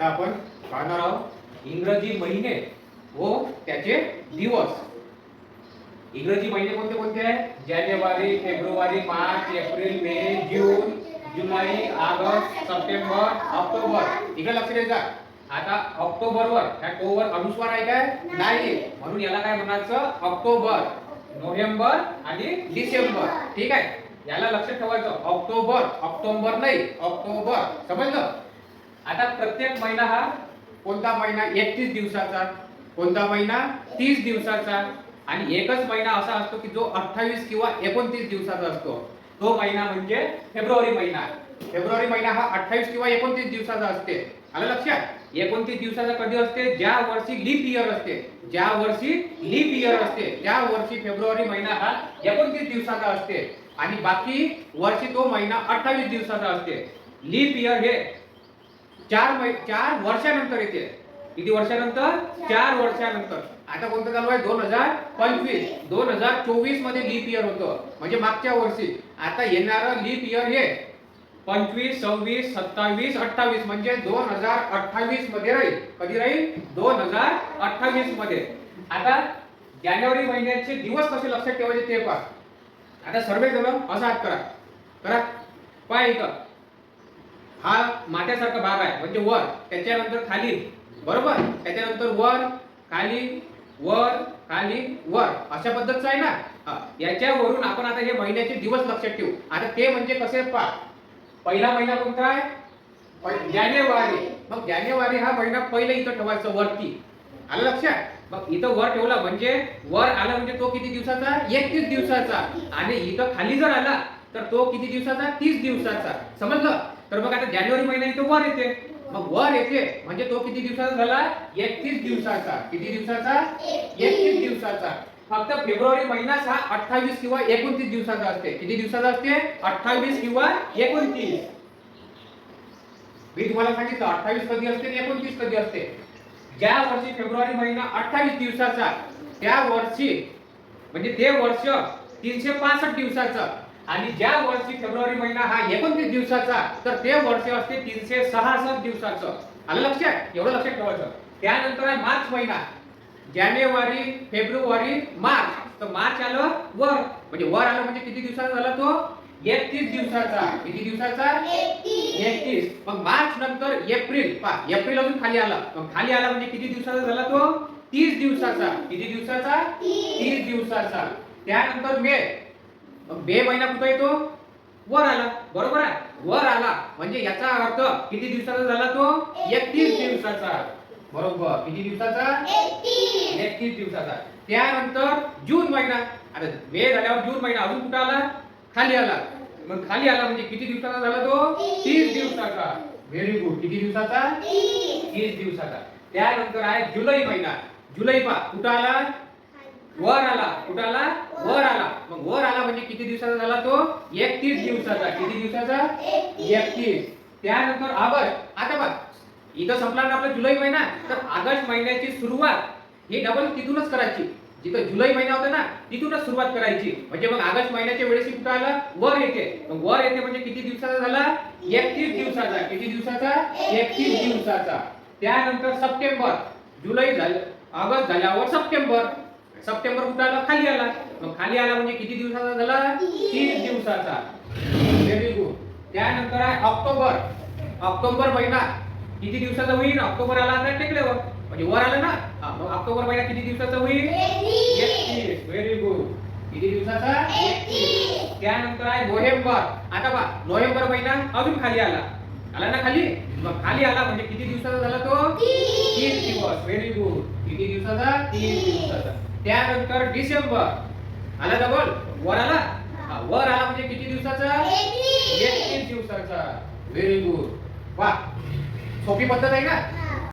आता आपण पाहणार आहोत इंग्रजी महिने व त्याचे दिवस. इंग्रजी महिने कोणते कोणते आहे? जानेवारी फेब्रुवारी मार्च एप्रिल मे जून जुलै ऑगस्ट सप्टेंबर ऑक्टोबर. इकडे लक्ष द्यायचा आता ऑक्टोबरवर ह्या टोवर अनुस्वार आहे काय? नाही. म्हणून याला काय म्हणायचं? ऑक्टोबर नोव्हेंबर आणि डिसेंबर. ठीक आहे? याला लक्ष ठेवायचं. ऑक्टोबर ऑक्टोबर नाही. ऑक्टोबर. समजलं? आता प्रत्येक महिना हा कोणता महिना? एकतीस दिवसाचा. कोणता महिना? तीस दिवसाचा. आणि एकच महिना असा असतो की जो अठ्ठावीस किंवा एकोणतीस दिवसाचा असतो. तो महिना म्हणजे फेब्रुवारी महिना. फेब्रुवारी महिना हा अठ्ठावीस किंवा एकोणतीस दिवसाचा असते. आलं लक्षात? एकोणतीस दिवसाचा कधी असते? ज्या वर्षी लीप इयर असते. ज्या वर्षी लीप इयर असते. त्या वर्षी फेब्रुवारी महिना हा एकोणतीस दिवसाचा असते. आणि बाकी वर्षी तो महिना अठ्ठावीस दिवसाचा असते. लीप इयर हे चार मै चार वर्षानंतर येते. किती वर्षानंतर? चार. वर्षानंतर. आता कोणतं चालू आहे? दोन हजार पंचवीस. दोन हजार चोवीसमध्ये लीप इयर होतं. म्हणजे मागच्या वर्षी. आता येणारं लीप इयर हे पंचवीस सव्वीस सत्तावीस अठ्ठावीस. म्हणजे दोन हजार अठ्ठावीसमध्ये राहील. कधी राहील? दोन हजार अठ्ठावीसमध्ये आता जानेवारी महिन्याचे दिवस कसे लक्षात ठेवायचे ते पहा. आता सर्वे जण असा करा. करा. पाय इथं. हा माथ्यासारखा भाग आहे. म्हणजे वर. त्याच्यानंतर खाली. बरोबर? त्याच्यानंतर वर खाली वर खाली वर. अशा पद्धतीचं आहे ना? याच्यावरून आपण आता हे महिन्याचे दिवस लक्षात ठेवू. आता ते म्हणजे कसे पा पहिला महिना कोणता आहे? जानेवारी. मग जानेवारी हा महिना पहिले इथं ठेवायचं वरती. आलं लक्षात? मग इथं वर ठेवला म्हणजे वर आला म्हणजे तो किती दिवसाचा? एकतीस दिवसाचा. आणि इथं खाली जर आला तर तो किती दिवसाचा? तीस दिवसाचा. समजलं? तर मग आता जानेवारी महिन्याने तो वर येते. मग वर येते म्हणजे तो किती दिवसाचा झाला? एकतीस दिवसाचा. किती दिवसाचा? एकतीस दिवसाचा. फक्त फेब्रुवारी महिनाच हा अठ्ठावीस किंवा एकोणतीस दिवसाचा असते. किती दिवसाचा असते? अठ्ठावीस किंवा एकोणतीस. मी तुम्हाला सांगितलं अठ्ठावीस कधी असते एकोणतीस कधी असते? ज्या वर्षी फेब्रुवारी महिना अठ्ठावीस दिवसाचा त्या वर्षी म्हणजे ते वर्ष तीनशे पासष्ट दिवसाचं. आणि ज्या वर्षी फेब्रुवारी महिना हा एकोणतीस दिवसाचा तर ते वर्ष असते तीनशे सहासष्ट दिवसाचं. आलं लक्षात? एवढं लक्षात ठेवायचं. त्यानंतर आहे मार्च महिना. जानेवारी फेब्रुवारी मार्च. तर मार्च आलं वर. म्हणजे वर आलं म्हणजे किती दिवसाचा झाला तो? एकतीस दिवसाचा. किती दिवसाचा? एकतीस. मग मार्च नंतर एप्रिल. पा एप्रिल अजून खाली आला. मग खाली आला म्हणजे किती दिवसाचा झाला तो? तीस दिवसाचा. किती दिवसाचा? तीस दिवसाचा. त्यानंतर मे. मग मे महिना कुठे येतो? वर आला. बरोबर आहे? वर आला. म्हणजे याचा अर्थ किती दिवसाचा झाला तो? एकतीस दिवसाचा. बरोबर. किती दिवसाचा? एकतीस. दिवसाचा. त्यानंतर जून महिना. आता मे झाल्यावर जून महिना अजून कुठं आला? खाली आला. मग खाली आला म्हणजे किती दिवसाचा झाला तो? तीस दिवसाचा. व्हेरी गुड किती दिवसाचा? तीस दिवसाचा. त्यानंतर आहे जुलै महिना. जुलै पा. कुठं आला? वर आला. कुठं आला वर आला. मग वर आला म्हणजे किती दिवसाचा झाला तो? एकतीस दिवसाचा. किती दिवसाचा? एकतीस. त्यानंतर ऑगस्ट. आता बघ. इथं संपला ना आपला जुलै महिना. तर ऑगस्ट महिन्याची सुरुवात ही डबल तिथूनच करायची. जिथं जुलै महिना होता ना तिथूनच सुरुवात करायची. म्हणजे मग ऑगस्ट महिन्याच्या वेळेस कुठं आलं? वर येते. मग वर येते म्हणजे किती दिवसाचा झाला? एकतीस दिवसाचा. किती दिवसाचा? एकतीस दिवसाचा. त्यानंतर सप्टेंबर. जुलै झालं ऑगस्ट झाल्यावर सप्टेंबर. सप्टेंबर कुठं आला खाली आला. मग खाली आला म्हणजे किती दिवसाचा झाला? तीस दिवसाचा. व्हेरी गुड त्यानंतर आहे ऑक्टोबर. ऑक्टोबर महिना. किती दिवसाचा होईल? ऑक्टोबर आला आता टेकल्यावर म्हणजे वर आला ना? हा, मग ऑक्टोबर महिना किती दिवसाचा होईल? एकतीस. व्हेरी गुड किती दिवसाचा? त्यानंतर आहे नोव्हेंबर. आता बा नोव्हेंबर महिना अजून खाली आला. आला ना खाली? मग खाली आला म्हणजे किती दिवसाचा झाला तो? तीस दिवस. व्हेरी गुड किती दिवसाचा? तीन दिवसाचा. त्यानंतर डिसेंबर. आला डबल वर आला? वर आला म्हणजे किती दिवसाचा? एकतीस. दिवसाचा. व्हेरी गुड वा. सोपी पद्धत आहे ना